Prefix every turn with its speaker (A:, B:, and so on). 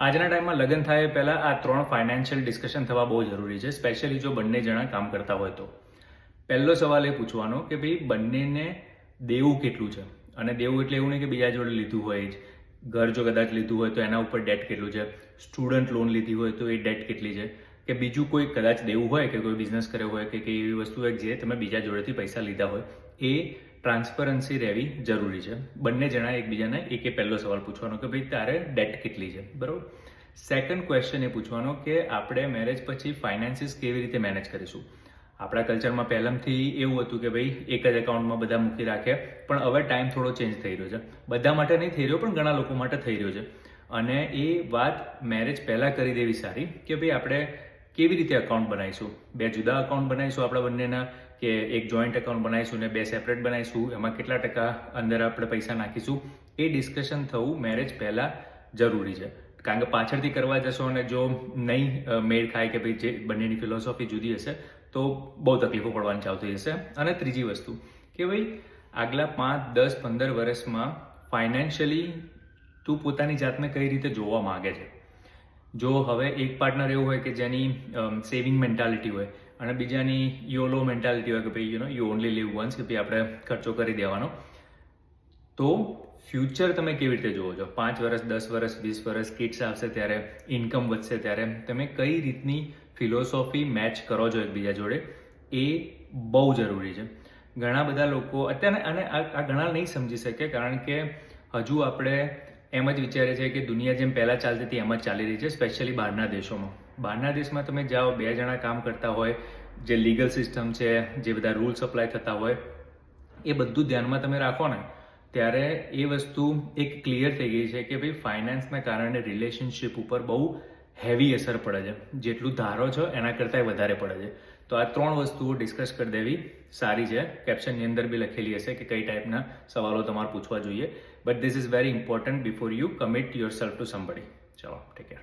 A: આજના ટાઈમમાં લગ્ન થાય પહેલાં આ ત્રણ ફાઇનાન્શિયલ ડિસ્કશન થવા બહુ જરૂરી છે સ્પેશિયલી જો બંને જણા કામ કરતા હોય તો. પહેલો સવાલ એ પૂછવાનો કે ભાઈ બંનેને દેવું કેટલું છે? અને દેવું એટલે એવું નહીં કે બીજા જોડે લીધું હોય જ. ઘર જો કદાચ લીધું હોય તો એના ઉપર ડેટ કેટલું છે? સ્ટુડન્ટ લોન લીધી હોય તો એ ડેટ કેટલી છે? કે બીજું કોઈ કદાચ દેવું હોય કે કોઈ બિઝનેસ કર્યો હોય કે એવી વસ્તુ હોય જે તમે બીજા જોડેથી પૈસા લીધા હોય, એ ટ્રાન્સપરન્સી રહેવી જરૂરી છે. બંને જણા એકબીજાને એક પહેલો સવાલ પૂછવાનો કે ભાઈ તારે ડેટ કેટલી છે? બરાબર? સેકન્ડ ક્વેશ્ચન એ પૂછવાનો કે આપણે મેરેજ પછી ફાઇનાન્સીસ કેવી રીતે મેનેજ કરીશું? આપણા કલ્ચરમાં પહેલાંથી એવું હતું કે ભાઈ એક જ એકાઉન્ટમાં બધા મૂકી રાખે, પણ હવે ટાઈમ થોડો ચેન્જ થઈ રહ્યો છે. બધા માટે નહીં થઈ રહ્યો, પણ ઘણા લોકો માટે થઈ રહ્યો છે. અને એ વાત મેરેજ પહેલાં કરી દેવી સારી કે ભાઈ આપણે કેવી રીતે અકાઉન્ટ બનાવીશું? બે જુદા અકાઉન્ટ બનાવીશું આપણા બંનેના કે એક જોઈન્ટ એકાઉન્ટ બનાવીશું ને બે સેપરેટ બનાવીશું, એમાં કેટલા ટકા અંદર આપણે પૈસા નાખીશું, એ ડિસ્કશન થવું મેરેજ પહેલાં જરૂરી છે. કારણ કે પાછળથી કરવા જશો અને જો નહીં મેળ ખાય કે ભાઈ જે બંનેની ફિલોસોફી જુદી હશે, તો બહુ તકલીફો પડવાની ચાલુ થઈ અને ત્રીજી વસ્તુ કે ભાઈ આગલા પાંચ, દસ, પંદર વર્ષમાં ફાઇનાન્શિયલી તું પોતાની જાતને કઈ રીતે જોવા માંગે છે? જો હવે એક પાર્ટનર એવું હોય કે જેની સેવિંગ મેન્ટાલિટી હોય અને બીજાની યોલો મેન્ટાલિટી હોય કે ભાઈ you know you only live once કે ભાઈ, આપણે ખર્ચો કરી દેવાનો. તો ફ્યુચર તમે કેવી રીતે જુઓ છો? પાંચ વર્ષ દસ વર્ષ વીસ વર્ષ કિડ્સ આવશે ત્યારે ઇન્કમ વધશે ત્યારે, તમે કઈ રીતની ફિલોસોફી મેચ કરો છો એકબીજા જોડે? એ બહુ જરૂરી છે. ઘણા બધા લોકો અત્યારે અને આ ઘણા નહીં સમજી શકે કારણ કે હજુ આપણે એમ જ વિચારીએ છીએ કે દુનિયા જેમ પહેલાં ચાલતી હતી, એમ જ ચાલી રહી છે સ્પેશિયલી બહારના દેશોમાં. બહારના દેશમાં તમે જાઓ, બે જણા કામ કરતા હોય, જે લીગલ સિસ્ટમ છે, જે બધા રૂલ્સ અપ્લાય થતા હોય, એ બધું ધ્યાનમાં તમે રાખો ને, ત્યારે એ વસ્તુ એક ક્લિયર થઈ ગઈ છે કે ભાઈ ફાઇનાન્સના કારણે રિલેશનશિપ ઉપર બહુ હેવી અસર પડે છે. જેટલું ધારો છો, એના કરતાં વધારે પડે છે. તો આ ત્રણ વસ્તુઓ ડિસ્કસ કરી દેવી. સારી છે. કેપ્શનની અંદર બી લખેલી હશે કે કઈ ટાઈપના સવાલો તમારે પૂછવા જોઈએ. But this is very important before you commit yourself to somebody ચલો ટેક કેર